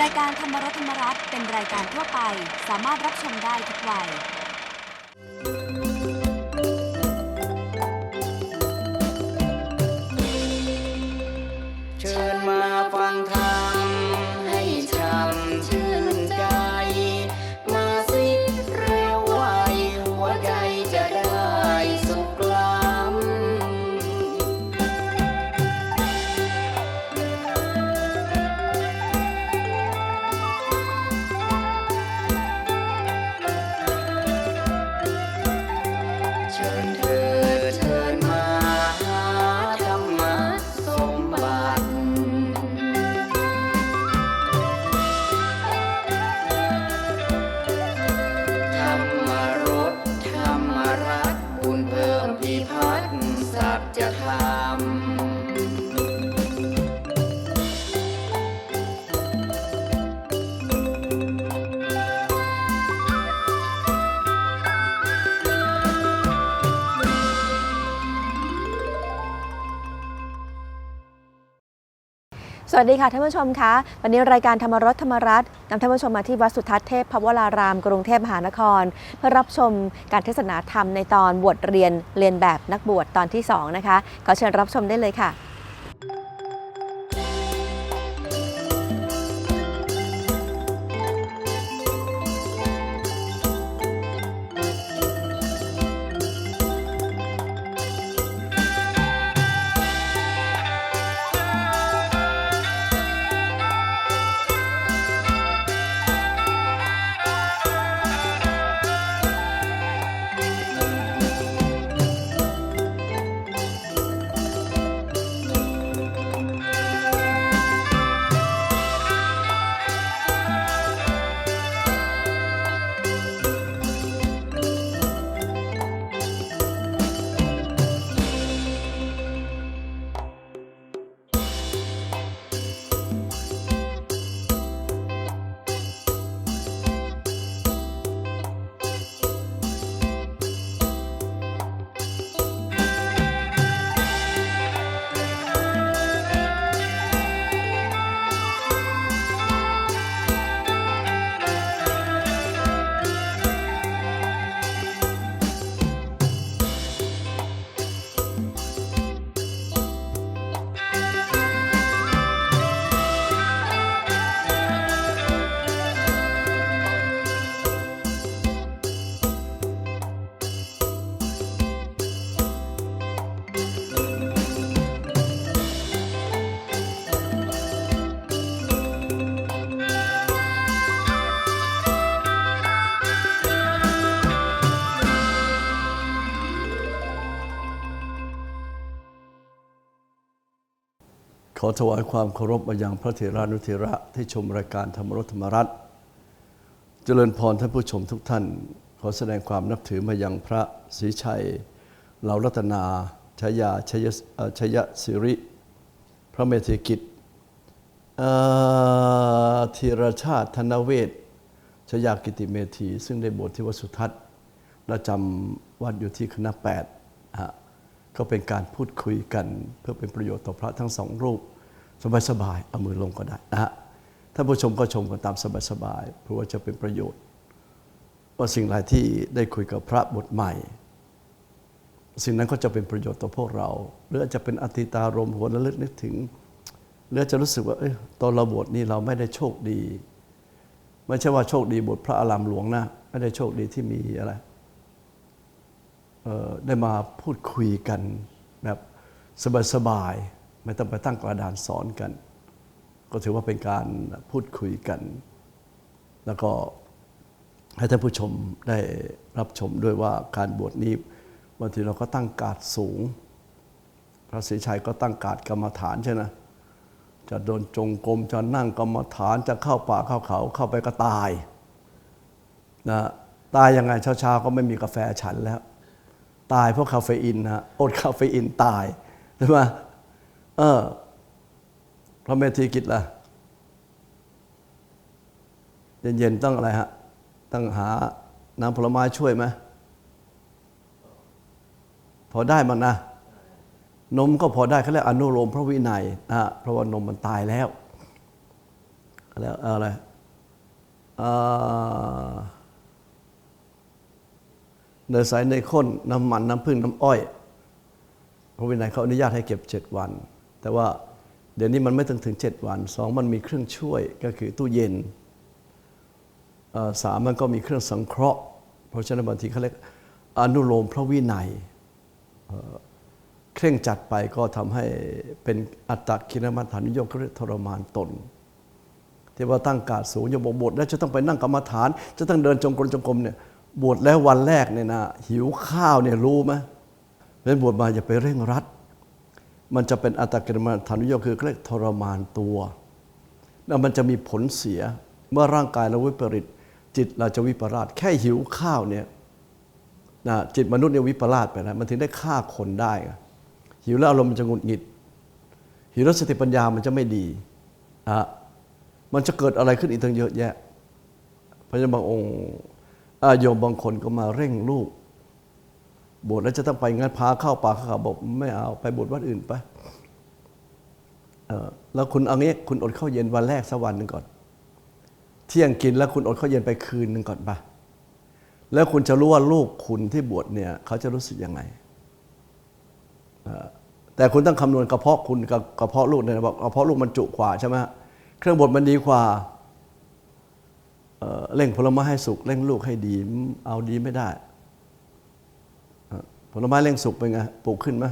รายการธรรมรสธรรมรัตน์เป็นรายการทั่วไป สามารถรับชมได้ทุกวัย สัจธรรม วัสดีค่ะท่านผู้ชมคะวันนี้รายการธรรมรสธรรมรัตน์นำท่านผู้ชมมาที่วัดสุทัศน์เทพพวรารามกรุงเทพมหานคร เพื่อรับชมการเทศนาธรรมในตอนบวชเรียนเรียนแบบนักบวชตอนที่2นะคะขอเชิญรับชมได้เลยค่ะ อถวายความเคารพมายังพระเถรานุเถระที่ชมรายการธรรมรสธรรมรัตน์เจริญพรท่านผู้ชมทุกท่าน ขอแสดงความนับถือมายังพระศรีชัยเหลารัตนาชยาชยชยสิริ พระเมธีกิจเอ่อธีรชาติธนเวศชยากิติเมธี ซึ่งได้บวชที่วสุทัศน์และจำวัดอยู่ที่คณะแปดฮะก็เป็นการพูดคุยกันเพื่อเป็นประโยชน์ต่อพระทั้งสองรูป สบายๆเอามือลงก็ได้นะฮะท่านผู้ชมก็ชมกันตามสบายๆเพราะว่าจะเป็นประโยชน์ว่าสิ่งใดที่ได้คุยกับพระบทใหม่ สิ่งนั้นก็จะเป็นประโยชน์ต่อพวกเรา หรืออาจจะเป็นอติตารมหัวระลึกนึกถึงหรืออาจจะรู้สึกว่าเอ้ยตอนเราบวชนี่เราไม่ได้โชคดี ไม่ใช่ว่าโชคดีบทพระอารามหลวงนะไม่ได้โชคดีที่มีอะไรได้มาพูดคุยกันแบบสบายๆ ไม่ต้องไปตั้งกระดานสอนกัน ก็ถือว่าเป็นการพูดคุยกัน แล้วก็ให้ท่านผู้ชมได้รับชมด้วยว่าการบวชนี้บางทีเราก็ตั้งการดสูง พระศรีชัยก็ตั้งการดกรรมฐานใช่ไหมจะโดนจงกรมจะนั่งกรรมฐานจะเข้าป่าเข้าเขาเข้าไปก็ตายนะตายยังไงเช้าๆก็ไม่มีกาแฟฉันแล้ว ตายเพราะคาเฟอีนนะฮะอดคาเฟอีนตายใช่ไหม เออพระเมธีกิจล่ะเย็นๆต้องอะไรฮะต้องหาน้ำผลไม้ช่วยไหมพอได้มันนะ นมก็พอได้เขาเรียกอนุโลมพระวินัยนะฮะเพราะว่านมมันตายแล้วแล้วอะไรอ่าเนยใสเนยข้นน้ำมันน้ำผึ้งน้ำอ้อย พระวินัยเขาอนุญาตให้เก็บ7วัน แต่ว่าเดี๋ยวนี้มันไม่ถึงถึง 7 วันสองมันมีเครื่องช่วยก็คือตู้เย็นสามมันก็มีเครื่องสังเคราะห์ เพราะฉะนั้นบางทีเขาเรียกอนุโลมพระวินัยเเคร่งจัดไปก็ทำให้เป็นอัตตกินมัฐานิยมเขาเรียกทรมานตนที่ว่าตั้งกาดสูงอย่บอกบวชแล้วจะต้องไปนั่งกรรมฐาน จะต้องเดินจงกรมจงกรมเนี่ยบวชแล้ววันแรกเนี่ยนะหิวข้าวเนี่ยรู้ไหมเพราะฉะนั้นบวชมาอย่าไปเร่งรัด มันจะเป็นอัตกิลมัฐานุโยคคือเรียกทรมานตัว แล้วมันจะมีผลเสียเมื่อร่างกายเราวิปริต จิตเราจะวิปราช แค่หิวข้าวเนี่ยนะจิตมนุษย์เนี่ยวิปราชไปแล้วมันถึงได้ฆ่าคนได้ หิวแล้วอารมณ์มันจะหงุดหงิด หิวแล้วสติปัญญามันจะไม่ดีนะมันจะเกิดอะไรขึ้นอีกตั้งเยอะแยะ พระฉะนั้นบางองค์อาโยมบางคนก็มาเร่งลูก บวชแล้วจะต้องไปงั้นพาเข้าป่าเขาบอกไม่เอาไปบวชวัดอื่นไปแล้วคุณเอางี้คุณอดข้าวเย็นวันแรกสักวันหนึ่งก่อน เที่ยงกินแล้วคุณอดข้าวเย็นไปคืนหนึ่งก่อนปะแล้วคุณจะรู้ว่าลูกคุณที่บวชเนี่ยเขาจะรู้สึกยังไงแต่คุณต้องคำนวณกระเพาะคุณกับกระเพาะลูกเนี่ยบอกกระเพาะลูกมันจุกว่าใช่ไหมเครื่องบดมันดีกว่าเเร่งผลไม้ให้สุกเร่งลูกให้ดีเอาดีไม่ได้ ลไม้เร่งสุกเป็นไงปลูกขึ้นไหม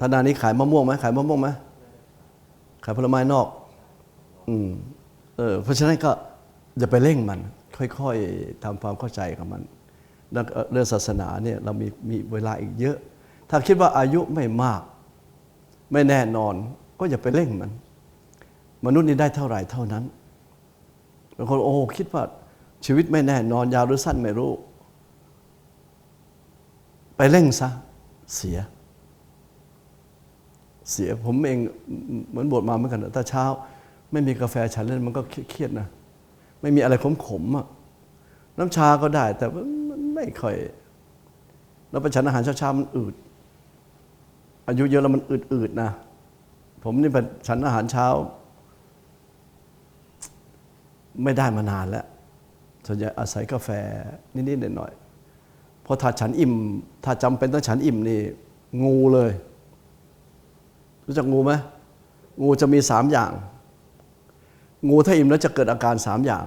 ธนานี้ขายมะม่วงไหมขายมะม่วงไหมขายผลไม้นอก อืมเออเพราะฉะนั้นก็อย่าไปเร่งมัน ค่อยๆทำความเข้าใจกับมันเรื่องศาสนาเนี่ยเรามีมีเวลาอีกเยอะ ถ้าคิดว่าอายุไม่มาก ไม่แน่นอน ก็อย่าไปเร่งมัน มนุษย์นี่ได้เท่าไหร่เท่านั้นบางคนโอ้คิดว่าชีวิตไม่แน่นอนยาวหรือสั้นไม่รู้ ไปเร่งซะเสีย เสียผมเองเหมือนบวชมาเหมือนกันแต่เช้า ไม่มีกาแฟฉันเล่นมันก็เครียดนะ ไม่มีอะไรขมขมๆอะน้ำชาก็ได้ แต่ว่ามันไม่ค่อยแล้วไปฉันอาหารเช้าๆมันอืด อายุเยอะแล้วมันอืดๆนะ ผมนี่เป็นฉันอาหารเช้า ไม่ได้มานานแล้วส่วนใหญ่อาศัยกาแฟนิดๆหน่อยๆ ราะถ้าฉันอิ่ม ถ้าจำเป็นต้องฉันอิ่มนี่งูเลย รู้จักงูไหมงูจะมีสามอย่าง งูถ้าอิ่มแล้วจะเกิดอาการสามอย่าง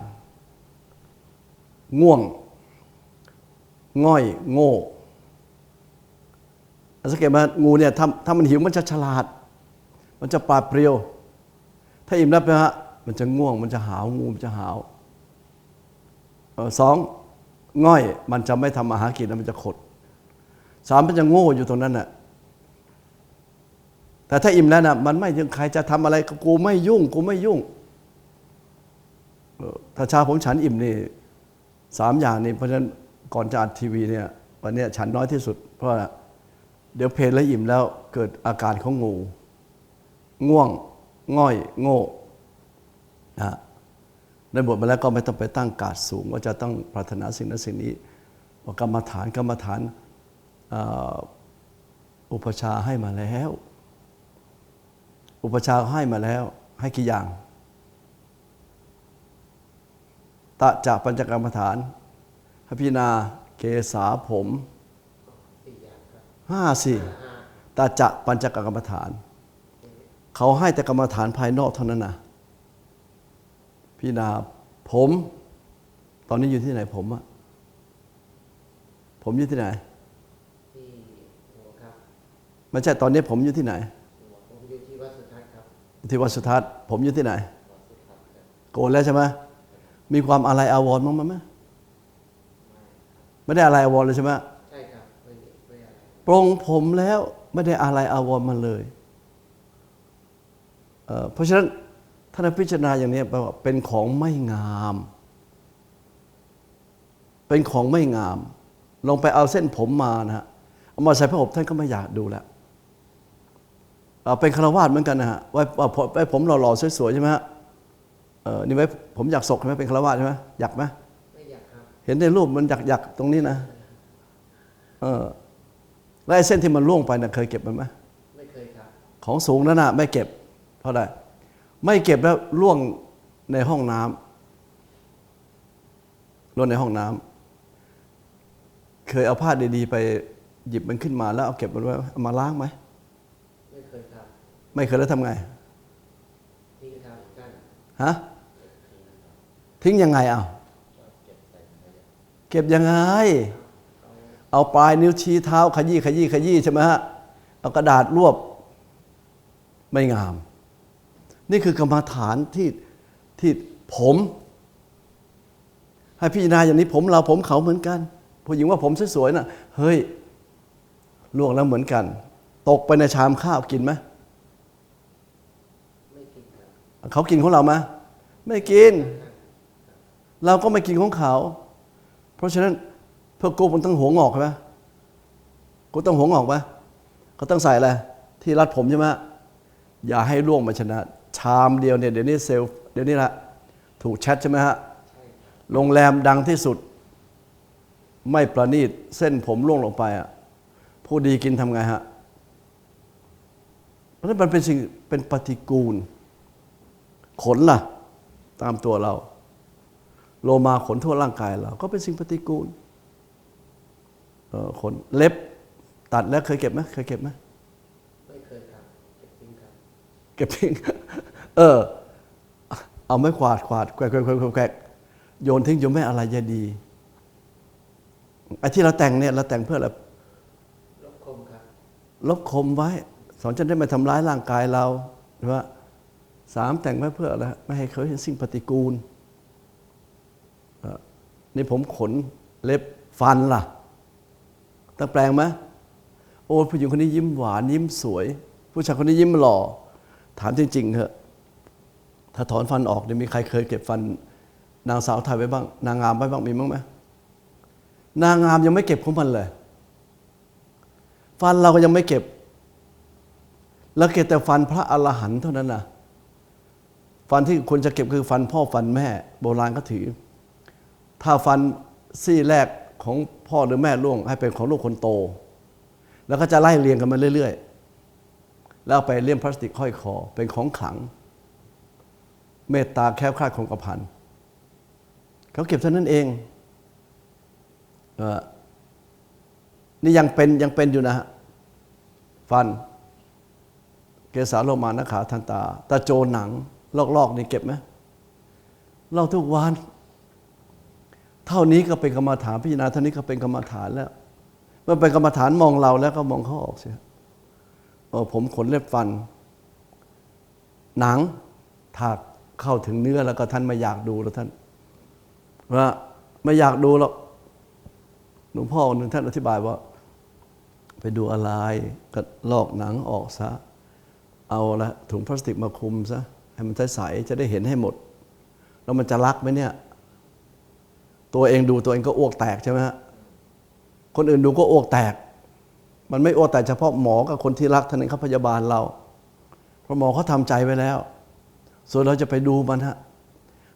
ง่วง ง่อย โง่สังเกตไหมงูเนี่ยถ้าถ้ามันหิวมันจะฉลาด มันจะปาดเปรียว ถ้าอิ่มแล้วนะฮะมันจะง่วง มันจะหาว งูมันจะหาวออสอง ง่อย มันจะไม่ทำอาหารกินแล้วมันจะขดสามมันจะโง่อยู่ตรงนั้นน่ะแต่ถ้าอิ่มแล้วนะมันไม่ยังใครจะทำอะไรกูไม่ยุ่ง กูไม่ยุ่งถ้าชาผมฉันอิ่มนี่สามอย่างนี่เพราะฉะนั้นก่อนจะอัดทีวีเนี่ยวันนี้ฉันน้อยที่สุด เพราะเดี๋ยวเพลแล้วอิ่มแล้วเกิดอาการของงู ง่วง ง่อย โง่นะ ในบทมาแล้วก็ไม่ต้องไปตั้งการดสูง ว่าจะต้องปรารถนาสิ่งนั้นสิ่งนี้ว่ากรรมฐานกรรมฐานอุปชาให้มาแล้ว อุปชาให้มาแล้ว ให้กี่อย่างตะจากปัญจกรรมฐานหพิจาเกษาผมห้าสี่ตาจะปัญจกรรมฐาน เขาให้แต่กรรมฐานภายนอกเท่านั้นนะ พี่นาผม ตอนนี้อยู่ที่ไหนผมอะผมอยู่ที่ไหนที่หัวครับไม่ใช่ตอนนี้ผมอยู่ที่ไหนหัวผมอยู่ที่วัดสุทัศน์ครับที่วัดสุทัศน์ผมอยู่ที่ไหนวัดสุทัศน์ครับโกนแล้วใช่ไหมมีความอะไรอาวรณ์บ้างไหมไม่ได้อะไรอาวรณ์เลยใช่ไหมใช่ครับไม่ไม่อะไรปรงผมแล้วไม่ได้อะไรอาวรณ์มันเลยเอ่อเพราะฉะนั้น ท่านพิจารณาอย่างนี้แปลว่าเป็นของไม่งาม เป็นของไม่งามลองไปเอาเส้นผมมานะฮะเอามาใส่ผ้าอบท่านก็ไม่อยากดูแล้วเอ่อเป็นคารวาสเหมือนกันนะฮะไว้ไว้ไว้ผมหล่อๆสวยๆใช่ไหมฮะเออนี่ไว้ผมอยากศกใช่ไหมเป็นคารวาสใช่ไหมอยากไหมไม่อยากครับเห็นในรูปมันหยักๆตรงนี้นะเออแล้วไอ้เส้นที่มันล่วงไปนะ่ะเคยเก็บมันไหมไม่เคยครับ ของสูงนั่นน่ะไม่เก็บเพราะอะไร ไม่เก็บแล้วล่วงในห้องน้ำล่วงในห้องน้ำเคยเอาผ้าดีๆไปหยิบมันขึ้นมาแล้วเอาเก็บมันไว้เอามาล้างไหมไม่เคยครับไม่เคยแล้วทำไงทิ้งครับท่านฮะทิ้งยังไงเอาเก็บยังไง เอาปลายนิ้วชี้เท้าขยี้ขยี้ขยี้ใช่ไหมฮะเอากระดาษรวบไม่งาม นี่คือกรรมฐานที่ที่ผม ให้พิจารณาอย่างนี้ผมเราผมเขาเหมือนกัน ผู้หญิงว่าผมสวยๆน่ะเฮ้ยล่วงแล้วเหมือนกัน ตกไปในชามข้าวกินไหมไม่กินครับเขากินของเราไหมไม่กิน เราก็ไม่กินของเขา เพราะฉะนั้นเพื่อกูมันต้องหัวงอกใช่ไหมกูต้องหัวงอกไหมเขาต้องใส่อะไรที่รัดผมใช่ไหมอย่าให้ล่วงมาชนะ ชามเดียวเนี่ยเดี๋ยวนี้เซลเดี๋ยวนี้ละถูกแชทใช่ไหมฮะโรงแรมดังที่สุด ไม่ประณีตเส้นผมล่วงลงไปอะผู้ดีกินทำไงฮะเพราะฉะนั้นมันเป็นสิ่งเป็นปฏิกูล ขนล่ะ ตามตัวเรา โลมาขนทั่วร่างกายเรา ก็เป็นสิ่งปฏิกูลเออขนเล็บ ตัดแล้วเคยเก็บไหมเคยเก็บไหมเคยครับเก็บทิ้งครับ เก็บทิ้ง เออ เอาไม้ขวาดขวาดแกวกแกวกแกวกแกวกแกวกโยนทิ้งโยนไม่อะไรจะดีไอ้ที่เราแต่งเนี่ยเราแต่งเพื่ออะไรลบคมครับลบคมไว้ สอนจะได้ไม่ทำร้ายร่างกายเราใช่ไหมสามแต่งไว้เพื่ออะไรไม่ให้เขาเห็นสิ่งปฏิกูลเอ่อนี่ผมขนเล็บฟันล่ะต้องแปลงไหมโอ้ผู้หญิงคนนี้ยิ้มหวานยิ้มสวย ผู้ชายคนนี้ยิ้มหล่อ ถามจริงๆเถอะถ้าถอนฟันออกเนี่ยมีใครเคยเก็บฟัน นางสาวไทยไว้บ้าง นางงามไว้บ้างมีบ้างไหมนางงามยังไม่เก็บของมันเลย ฟันเราก็ยังไม่เก็บแล้วเก็บแต่ฟันพระอรหันต์เท่านั้นนะฟันที่ควรจะเก็บคือฟันพ่อฟันแม่ โบราณก็ถือ ถ้าฟันซี่แรกของพ่อหรือแม่ล่วง ให้เป็นของลูกคนโต แล้วก็จะไล่เรียงกันมาเรื่อย ๆ แล้วไปเลี่ยมพลาสติกห้อยคอ เป็นของขลัง เมตตาแค้วคลาดคงกระพันเขาเก็บเท่านั้นเองเออนี่ยังเป็นยังเป็นอยู่นะฮะฟัน เกสาโลมานะขาทันตา ตาโจหนัง ลอกๆนี่เก็บไหมเล่าทุกวัน เท่านี้ก็เป็นกรรมฐานพิจารณาเท่านี้ก็เป็นกรรมฐานแล้ว เมื่อเป็นกรรมฐานมองเราแล้วก็มองเขาออกเสีย ผมขนเล็บฟัน หนังถากเข้าถึงเนื้อแล้วก็ท่านไม่อยากดูแล้วท่านว่าไม่อยากดูหรอกหลวงพ่อหนึ่งท่านอธิบายว่า ไปดูอะไรก็ลอกหนังออกซะ เอาละถุงพลาสติกมาคลุมซะให้มันใสๆจะได้เห็นให้หมด แล้วมันจะรักไหมเนี่ย ตัวเองดูตัวเองก็อ้วกแตกใช่ไหมฮะคนอื่นดูก็อ้วกแตก มันไม่อ้วกแตกเฉพาะหมอกับคนที่รักท่านนั้นเขาพยาบาลเรา เพราะหมอเขาทำใจไว้แล้ว ส่วนเราจะไปดูมันฮะ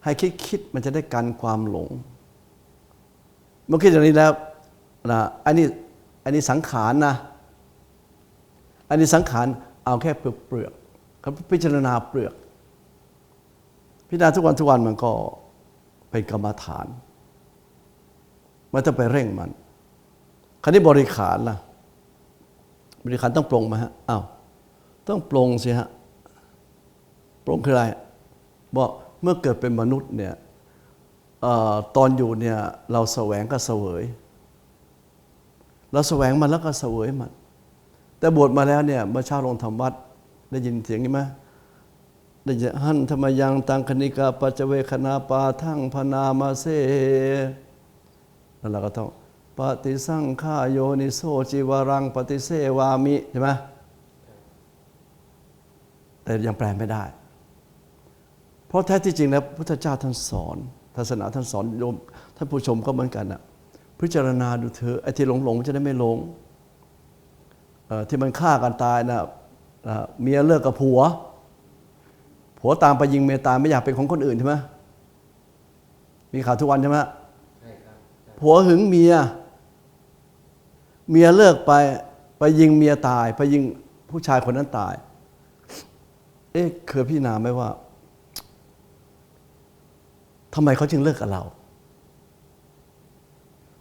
ให้คิดคิดๆมันจะได้กันความหลง เมื่อคิดอย่างนี้แล้วนะอันนี้อันนี้สังขารนะ อันนี้สังขารเอาแค่เปลือกเปลือกเขาพิจารณาเปลือก พิจารณาทุกวันทุกวันมันก็เป็นกรรมฐานไม่ต้องไปเร่งมันคราวนี้บริขารล่ะ บริขารต้องปรงไหมฮะอ้าวต้องปรงสิฮะปรงคืออะไรบอกเมื่อเกิดเป็นมนุษย์เนี่ยอตอนอยู่เนี่ยเราแสวงก็เสวย เราแสวงมันแล้วก็เสวยมัน แต่บวชมาแล้วเนี่ยเมื่อเช้าลงทำวัดได้ยินเสียงนี้ไหมได้ยินหันธรรมยังตังคณิกาปัจเจเวคณาปาทั้งพนามาเซแล้วเราก็ต้อง ปฏิสังขาโยนิโสจิวรัง ปฏิเสวามิใช่ไหมแต่ยังแปลไม่ได้ เพราะแท้ที่จริงแล้วพุทธเจ้าท่านสอนศาสนาท่านสอนโยมท่านผู้ชมก็เหมือนกันอะพิจารณาดูเถอะไอ้ที่หลงหลงๆจะได้ไม่หลงเอ่อที่มันฆ่ากันตายนะอะเมียเลิกกับผัว ผัวตามไปยิงเมียตายไม่อยากเป็นของคนอื่นใช่ไหมมีข่าวทุกวันใช่ไหมใช่ครับผัวหึงเมีย เมียเลิกไปไปยิงเมียตาย ไปยิงผู้ชายคนนั้นตาย เอ๊ะเคยพิจารณาไหมว่าทำไมเขาจึงเลิกกับเรา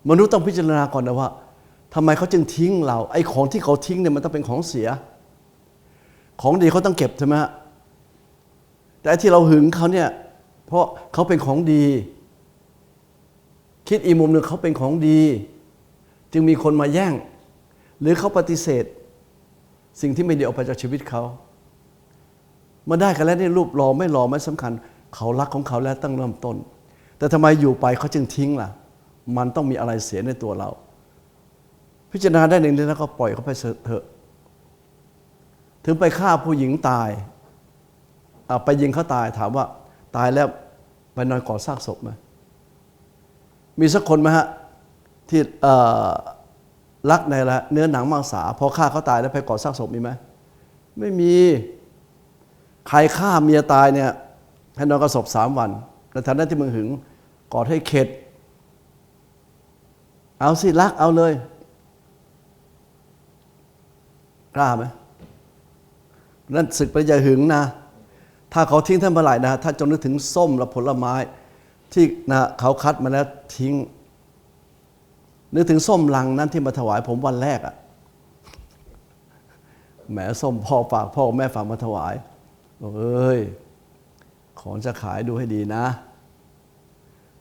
มนุษย์ต้องพิจารณาก่อนนะว่าทำไมเขาจึงทิ้งเรา ไอ้ของที่เขาทิ้งเนี่ยมันต้องเป็นของเสีย ของดีเขาต้องเก็บใช่ไหมฮะแต่ที่เราหึงเขาเนี่ย เพราะเขาเป็นของดี คิดอีกมุมหนึ่งเขาเป็นของดี จึงมีคนมาแย่ง หรือเขาปฏิเสธ สิ่งที่ไม่ดีออกไปจากชีวิตเขามาได้กันแล้วนี่รูปรอไม่รอไม่สำคัญ เขารักของเขาแล้วตั้งเริ่มต้น แต่ทำไมอยู่ไปเขาจึงทิ้งล่ะ มันต้องมีอะไรเสียในตัวเรา พิจารณาได้หนึ่งแล้วก็ปล่อยเขาไปเถอะ ถึงไปฆ่าผู้หญิงตายไปยิงเขาตายถามว่า ตายแล้วไปนอนก่อซากศพไหมมีสักคนไหมฮะ ที่รักในละเนื้อหนังมังสาพอฆ่าเขาตายแล้วไปก่อซากศพมีไหมไม่มีใครฆ่าเมียตายเนี่ยให้นอนกับศพสามวันในฐานะที่มึงหึงกอดให้เข็ด เอาสิรักเอาเลยกล้าไหมนั่นศึกไปอย่าหึงนะ ถ้าเขาทิ้งท่านเมื่อไหร่นะถ้าจงนึกถึงส้มและผลไม้ ที่นะเขาคัดมาแล้วทิ้ง นึกถึงส้มลังนั้นที่มาถวายผมวันแรกอะ่ะแหมส้มพ่อฝากพ่อแม่ฝากมาถวายบอกเอ้ย ของจะขายดูให้ดีนะ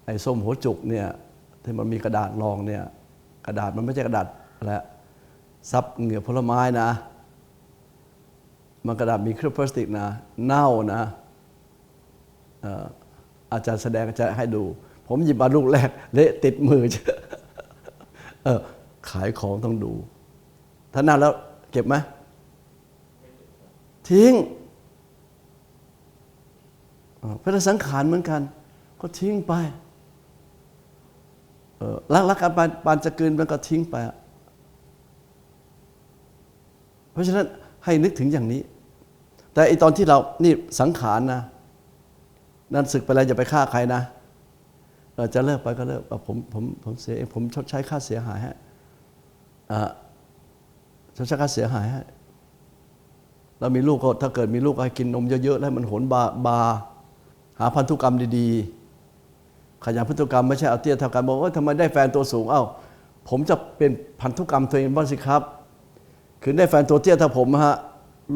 ไอ้ส้มหัวจุกเนี่ยที่มันมีกระดาษรองเนี่ย กระดาษมันไม่ใช่กระดาษอะซับเหงื่อผลไม้นะ มันกระดาษมีเครื่องพลาสติกนะ เน่านะอ่ออาจารย์แสดงจะให้ดู ผมหยิบมาลูกแรก เละติดมือ เออขายของต้องดู ถ้าน่าแล้วเก็บไหมทิ้งอ่าพระสังขารเหมือนกัน ก็ทิ้งไปรักรักกันปานปานจะกลืนมันก็ทิ้งไป เพราะฉะนั้นให้นึกถึงอย่างนี้ แต่ไอตอนที่เรานี่สังขารนะ นั่นศึกไปแล้วอย่าไปฆ่าใครนะ จะเลิกไปก็เลิกผมผมผมเสียเองผมชดใช้ค่าเสียหายให้อ่าชดใช้ค่าเสียหายให้เรามีลูกก็ถ้าเกิดมีลูกให้กินนมเยอะๆแล้วมันโหนบาบา หาพันธุกรรมดีๆ ขยันพันธุกรรมไม่ใช่เอาเตี้ยเท่ากันบอกว่าทำไมได้แฟนตัวสูงเอ้าผมจะเป็นพันธุกรรมตัวเองบ้างสิครับ คือได้แฟนตัวเตี้ยเท่าผมฮะ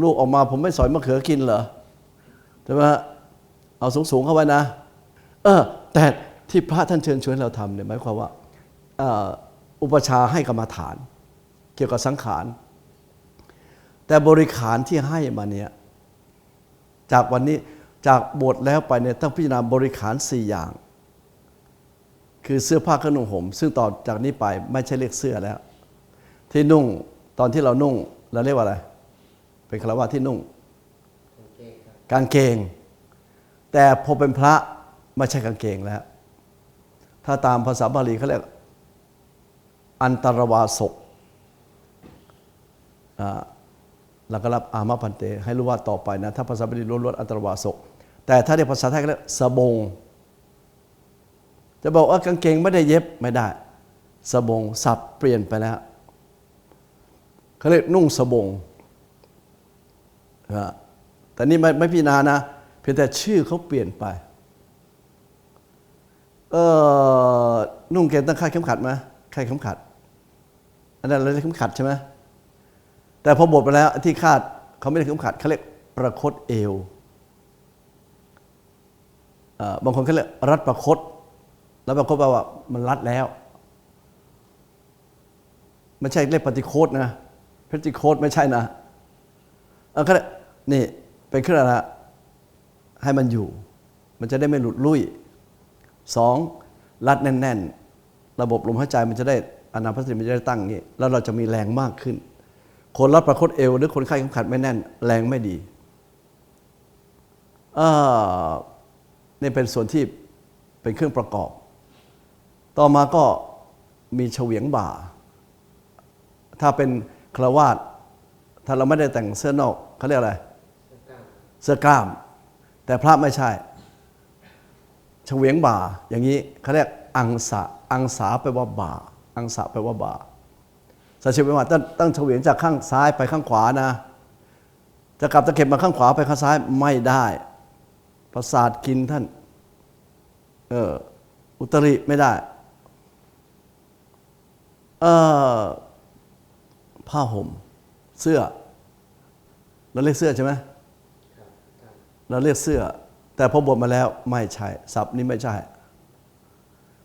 ลูกออกมาผมไม่สอยมะเขือกินเหรอใช่ไหมฮะเอาสูงๆเข้าไว้นะ เออแต่ ที่พระท่านเชิญชวนเราทำเนี่ยหมายความว่าอุปชาให้กรรมฐาน เกี่ยวกับสังขารแต่บริขารที่ให้มาเนี่ยจากวันนี้จากบทแล้วไปเนี่ยต้องพิจารณาบริขารสี่อย่าง คือเสื้อผ้าเครื่องนุ่งห่มซึ่งต่อจากนี้ไปไม่ใช่เรียกเสื้อแล้ว ที่นุ่งตอนที่เรานุ่งเราเรียกว่าอะไร เป็นคารวะที่นุ่งกางเกง แต่พอเป็นพระไม่ใช่กางเกงแล้ว ถ้าตามภาษาบาลีเขาเรียกอันตรวาสกอ่าเราก็รับอามาพันเต ให้รู้ว่าต่อไปนะ ถ้าภาษาบาลีล้วนๆอันตรวาสก แต่ถ้าเรียกภาษาไทยก็เรียกสบง จะบอกว่ากางเกงไม่ได้เย็บไม่ได้ สบงสับเปลี่ยนไปแล้วเขาเรียกนุ่งสบงแต่นี่ไม่ไม่พิจารณานะ เพียงแต่ชื่อเขาเปลี่ยนไป เออนุ่งเกงต้องคาดเข็มขัดไหมคาดเข็มขัด อันนั้นเราเรียกเข็มขัดใช่ไหมแต่พอบทไปแล้วที่คาดเขาไม่ได้เข็มขัดเขาเรียกประคตเอวเออบางคนเขาเรียกรัดประคตแล้วประคตแปลว่ามันรัดแล้วไม่ใช่เรียกปฏิโคตนะปฏิโคตไม่ใช่นะเออเขาเรียกนี่เป็นเครื่องอะไรให้มันอยู่ มันจะได้ไม่หลุดลุ่ย สองรัดแน่น ๆ ระบบลมหายใจมันจะได้อนาพัสติมันจะได้ตั้งอย่างนี้แล้วเราจะมีแรงมากขึ้น คนรับประคตเอวหรือคนไข้ขมขัดไม่แน่น แรงไม่ดีนี่เป็นส่วนที่เป็นเครื่องประกอบ ต่อมาก็มีเฉวียงบ่า ถ้าเป็นคราวาสถ้าเราไม่ได้แต่งเสื้อนอกเขาเรียกอะไร เสื้อกล้าม แต่พระไม่ใช่ ฉวียงบ่าอย่างนี้เขาเรียกอังสะอังสาแปลว่าบ่า อังสะแปลว่าบ่าสัจจิเป็นว่าต้องต้องเฉวียงจากข้างซ้ายไปข้างขวานะ จะกลับตะเข็บมาข้างขวาไปข้างซ้ายไม่ได้ประสาทกินท่าน เอออุตริไม่ได้เออผ้าห่ม เสื้อ เราเรียกเสื้อใช่ไหมเราเรียกเสื้อ แต่พอบทมาแล้วไม่ใช่ศัพท์นี้ไม่ใช่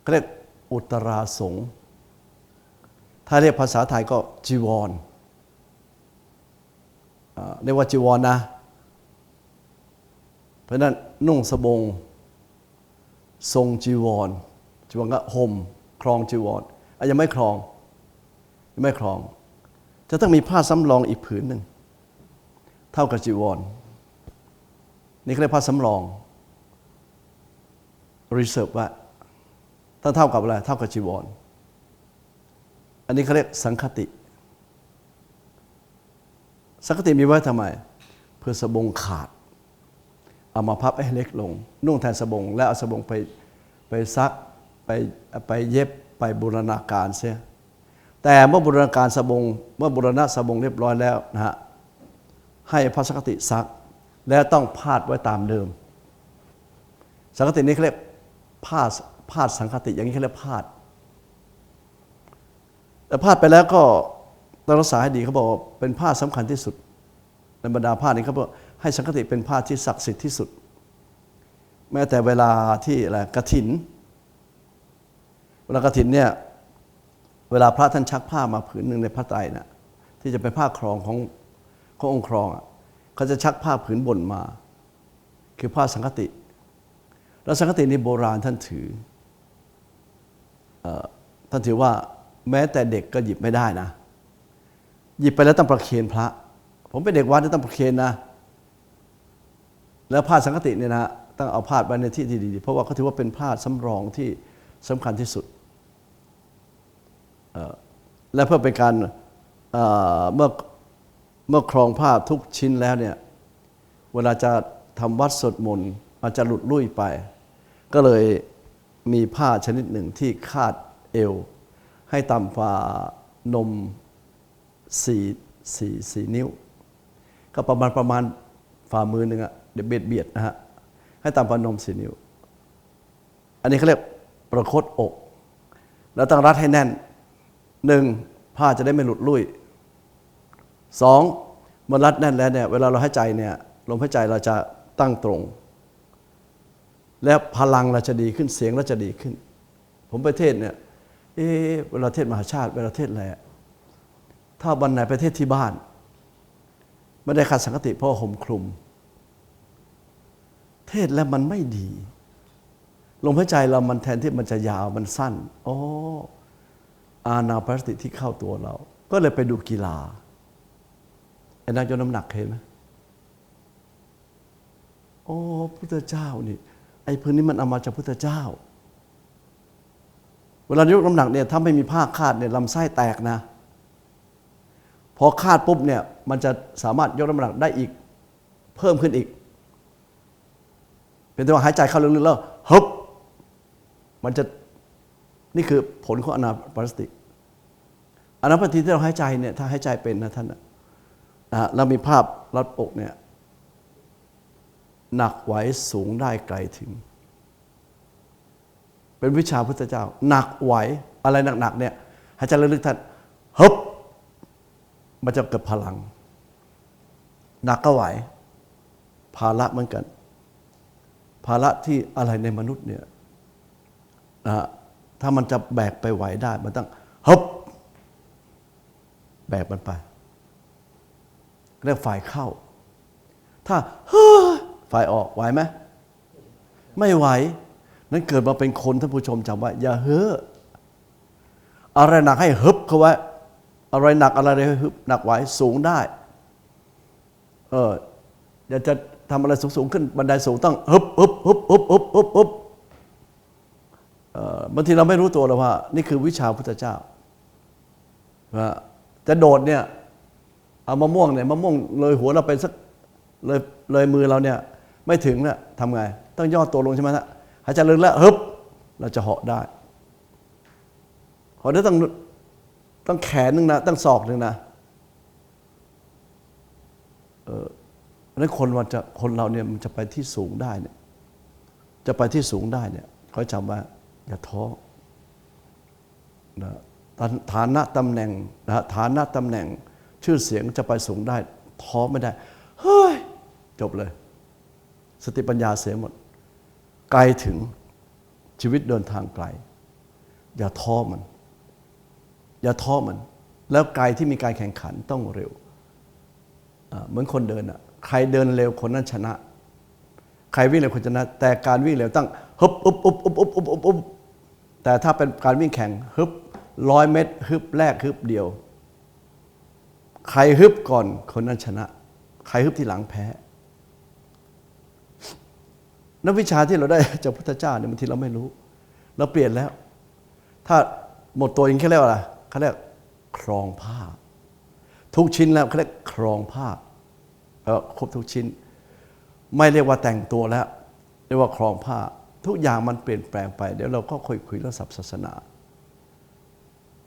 เขาเรียกอุตราสงฆ์ถ้าเรียกภาษาไทยก็จีวรเรียกว่าจีวรนะ เพราะนั้นนุ่งสบง ทรงจีวรจีวรก็ห่มครองจีวรอยังไม่ครองยังไม่ครอง จะต้องมีผ้าสำรองอีกผืนหนึ่ง เท่ากับจีวร นี่เขาเรียกผ้าสำรอง รีเซิร์ฟไว่าถ้าเท่ากับอะไร เท่ากับจีวร อันนี้เขาเรียกสังคติ สังคติมีไว้ทำไม เพื่อสบงขาด เอามาพับให้เล็กลง นุ่งแทนสบง แล้วเอาสบงไปไปซักไปไปเย็บไปบูรณาการเสียแต่เมื่อบูรณาการสบง เมื่อบูรณะสบงเรียบร้อยแล้วนะฮะให้พระสังฆติซัก แล้วต้องพาดไว้ตามเดิม สังฆตินี้เขาเรียก พาดพาดสังฆติอย่างนี้เขาเรียกพาด แต่พาดไปแล้วก็ต้องรักษาให้ดีเขาบอกเป็นผ้าสำคัญที่สุด ในบรรดาผ้านี้เขาบอกให้สังฆติเป็นผ้าที่ศักดิ์สิทธิ์ที่สุด แม้แต่เวลาที่อะไรกฐิน เวลากฐินเนี่ยเวลาพระท่านชักผ้ามาผืนหนึ่งในพระไตรนะที่จะเป็นผ้าครองของขององค์ครองอะเขาจะชักผ้าผืนบนมา คือผ้าสังฆติ แล้วสังฆตินี้โบราณท่านถือท่านถือว่าแม้แต่เด็กก็หยิบไม่ได้นะ หยิบไปแล้วต้องประเคนพระ ผมเป็นเด็กวัดต้องประเคนนะ แล้วผ้าสังฆติเนี่ยนะต้องเอาผ้าไว้ในที่ดีๆเพราะว่าเขาถือว่าเป็นผ้าสำรองที่สำคัญที่สุด และเพื่อเป็นการเอ่อเมื่อเมื่อครองผ้าทุกชิ้นแล้วเนี่ย เวลาจะทำวัดสวดมนต์มันจะหลุดลุ่ยไป ก็เลยมีผ้าชนิดหนึ่งที่คาดเอว ให้ต่ำฝ่านมสี่สี่สี่นิ้ว ก็ประมาณประมาณฝ่ามือหนึ่งอะเดี๋ยวเบียดเบียดนะฮะให้ตามพนมสี่นิ้ว อันนี้เขาเรียกประคตอก แล้วต้องรัดให้แน่นหนึ่งผ้าจะได้ไม่หลุดลุ่ยสองเมื่อรัดแน่นแล้วเนี่ยเวลาเราหายใจเนี่ยลมหายใจเราจะตั้งตรง แล้วพลังเราจะดีขึ้นเสียงเราจะดีขึ้น ผมไปเทศเนี่ยเอ๊ะเวลาเทศมหาชาติเวลาเทศอะไรอะถ้าวันไหนไปเทศที่บ้าน ไม่ได้ขัดสังคติเพราะห่มคลุม เทศแล้วมันไม่ดีลมหายใจเรามันแทนที่มันจะยาวมันสั้นอ๋ออานาปานสติที่เข้าตัวเรา ก็เลยไปดูกีฬาไอ้นักยกน้ำหนักเห็นไหมโอ้พุทธเจ้านี่ ไอ้พื้นนี้มันเอามาจากพุทธเจ้า เวลายกน้ำหนักเนี่ยถ้าไม่มีผ้าคาดเนี่ยลำไส้แตกนะ พอคาดปุ๊บเนี่ยมันจะสามารถยกน้ำหนักได้อีกเพิ่มขึ้นอีก เป็นต่ว่าหายใจเข้าลึกๆแล้วฮึบมันจะนี่คือผลของอนาปาสติอนาปาสติที่เราหายใจเนี่ยถ้าหายใจเป็นนะท่านนะอะแล้วมีภาพรัดอกเนี่ย หนักไหวสูงได้ไกลถึง เป็นวิชาพุทธเจ้า หนักไหวอะไรหนักๆเนี่ยหายใจลึกๆท่านฮึบมันจะเกิดพลัง หนักก็ไหว ภาระเหมือนกัน ภาระที่อะไรในมนุษย์เนี่ยนะถ้ามันจะแบกไปไหวได้ มันต้องฮึบแบกมันไปเรียกฝ่ายเข้า ถ้าเฮ้ ฝ่ายออกไหวไหมไม่ไหว นั้นเกิดมาเป็นคนท่านผู้ชมจำไว้อย่าเฮ้ออะไรหนักให้ฮึบเขาไว้ อะไรหนักอะไรให้ฮึบหนักไหวสูงได้ เอออยากจะทำอะไรสูงๆขึ้นบันไดสูงต้องฮึบฮึบฮึบฮึบฮึบฮึบฮึบเออบางทีเราไม่รู้ตัวเลยว่า นี่คือวิชาพุทธเจ้าว่าจะโดดเนี่ยเอามะม่วงเนี่ยมะม่วงเลยหัวเราไปสักเลยเลยมือเราเนี่ย ไม่ถึงเนี่ยทำไง ต้องย่อตัวลงใช่ไหมนะหายใจลึกแล้วฮึบเราจะเหาะได้เหาะได้ต้องต้องแขนหนึ่งนะต้องศอกหนึ่งนะเพราะฉะนั้นคนวันจะคนเราเนี่ยมันจะไปที่สูงได้เนี่ยจะไปที่สูงได้เนี่ยเขาจำว่าอย่าท้อนะฐานะตำแหน่งนะฐานะตำแหน่ง ชื่อเสียงจะไปสูงได้ ท้อไม่ได้ เฮ้ย จบเลย สติปัญญาเสียหมด ไกลถึงชีวิตเดินทางไกล อย่าท้อมัน อย่าท้อมัน แล้วไกลที่มีการแข่งขันต้องเร็ว เหมือนคนเดินอะ ใครเดินเร็วคนนั้นชนะ ใครวิ่งเร็วคนชนะ แต่การวิ่งเร็วตั้งฮึบอึบอึบอึบอึบอึบอึบอึบแต่ถ้าเป็นการวิ่งแข่งฮึบร้อยเมตรฮึบแรกฮึบเดียว ใครฮึบก่อนคนนั้นชนะ ใครฮึบทีหลังแพ้ นักวิชาที่เราได้จากพุทธเจ้าเนี่ยบางทีเราไม่รู้ เราเปลี่ยนแล้ว ถ้าหมดตัวเองแค่เรียกว่าอะไรเขาเรียกครองผ้า ทุกชิ้นแล้วเขาเรียกครองผ้าเออครบทุกชิ้น ไม่เรียกว่าแต่งตัวแล้ว เรียกว่าครองผ้า ทุกอย่างมันเปลี่ยนแปลงไป เดี๋ยวเราก็คุยคุยเรื่องศัพศาสนา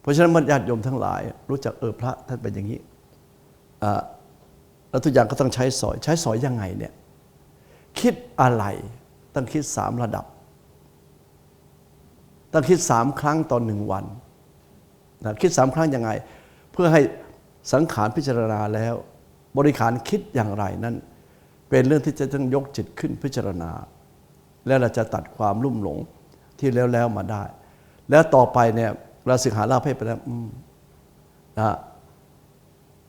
เพราะฉะนั้นมันญาติโยมทั้งหลาย รู้จักเออพระท่านเป็นอย่างนี้อ่าแล้วทุกอย่างก็ต้องใช้สอย ใช้สอยยังไงเนี่ยคิดอะไร ต้องคิดสามระดับ ต้องคิดสามครั้งต่อหนึ่งวันนะคิดสามครั้งยังไง เพื่อให้สังขารพิจารณาแล้ว บริขารคิดอย่างไรนั้นเป็นเรื่องที่จะต้องยกจิตขึ้นพิจารณา แล้วเราจะตัดความลุ่มหลงที่แล้วแล้วมาได้ แล้วต่อไปเนี่ยเราสึกหาลาภเพศไปแล้วนะ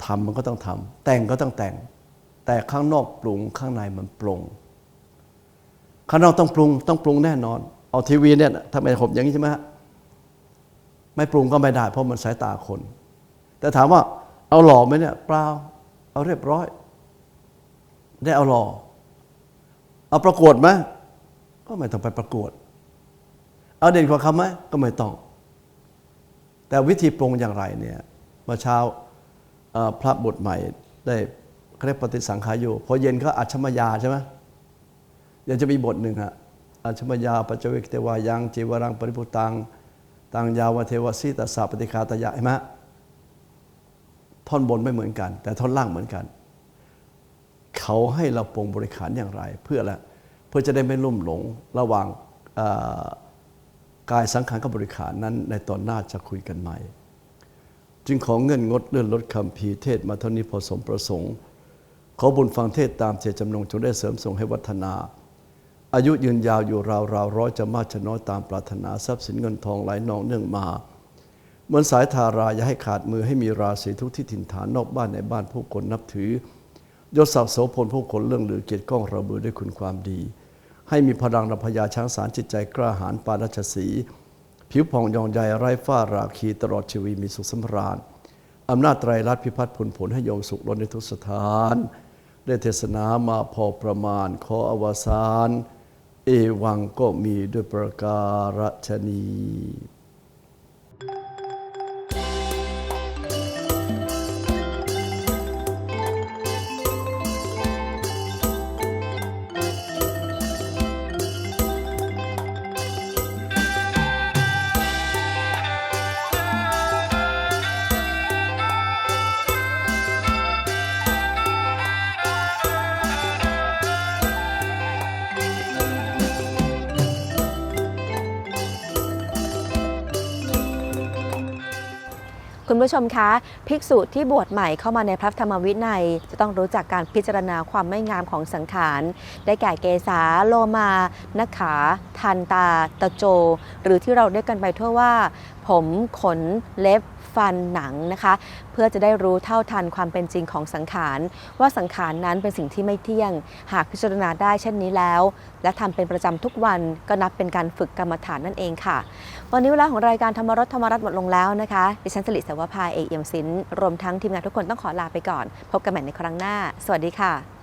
ทำมันก็ต้องทำแต่งก็ต้องแต่ง แต่ข้างนอกปรุงข้างในมันปรุง ข้างนอกต้องปรุงต้องปรุงแน่นอน เอาทีวีเนี่ยทำไมผมอย่างนี้ใช่ไหมฮะไม่ปรุงก็ไม่ได้ เพราะมันสายตาคน แต่ถามว่าเอาหล่อไหมเนี่ยเปล่าเอาเรียบร้อย ได้เอาหล่อเอาประกวดไหมก็ไม่ต้องไปประกวด เอาเด่นกว่าเขาไหมก็ไม่ต้อง แต่วิธีปรุงอย่างไรเนี่ยเมื่อเช้าพระบทใหม่ได้เรียกปฏิสังขายอยู่พอเย็นก็อัจฉมยาใช่ไหม ยวจะมีบทหนึ่งฮะอัจฉมยาปัจเวกเทวายังจีวรังปริพุตังตังยาวเทวสีตสสะปฏิคาตยะเห็นไหมท่อนบนไม่เหมือนกัน แต่ท่อนล่างเหมือนกัน เขาให้เราปรงบริขารอย่างไร เพื่ออะไรเพื่อจะได้ไม่ลุ่มหลงระหว่างกายสังขารกับบริขารนั้น ในตอนหน้าจะคุยกันใหม่ จึงของเงื่อนงดเลื่อนลดคำพีเทศมาเท่านี้พอสมประสงค์ ขอบุญฟังเทศตามเจตจำนงจงได้เสริมส่งให้วัฒนา อายุยืนยาวอยู่ราวราวร้อยจะมากจะน้อยตามปรารถนาทรัพย์สินเงินทองไหลนองเนื่องมา เหมือนสายทาราอย่าให้ขาดมือให้มีราศีทุกที่ถิ่นฐานนอกบ้านในบ้านผู้คนนับถือยศศักดิ์โสพลผู้คนเรื่องหรือเกียรติก้องระบือด้วยคุณความดี ให้มีพลังรพยาช้างสารจิตใจกล้าหาญปาราชสี ผิวผ่องยองใยไร้ฝ้าราคีตลอดชีวิตมีสุขสำราญอำนาจไตรลักษณ์พิพัฒน์ผลผลให้โยมสุขล้นในทุกสถาน ได้เทศนามาพอประมาณขออวสาน เอวังก็มีด้วยประการฉนี คุณผู้ชมคะภิกษุที่บวชใหม่เข้ามาในพระธรรมวินัย จะต้องรู้จักการพิจารณาความไม่งามของสังขาร ได้แก่เกษาโลมานักขาทันตา ตะโจ หรือที่เราเรียกกันไปทั่วว่า ผมขนเล็บ ฟันหนังนะคะ เพื่อจะได้รู้เท่าทันความเป็นจริงของสังขารว่าสังขารนั้นเป็นสิ่งที่ไม่เที่ยง หากพิจารณาได้เช่นนี้แล้ว และทำเป็นประจำทุกวันก็นับเป็นการฝึกกรรมฐานนั่นเองค่ะ วันนี้เวลาของรายการธรรมรสธรรมรัตน์หมดลงแล้วนะคะดิฉันสลิดสวภาเอกเอี่ยมสินรวมทั้งทีมงานทุกคนต้องขอลาไปก่อน พบกันใหม่ในครั้งหน้า สวัสดีค่ะ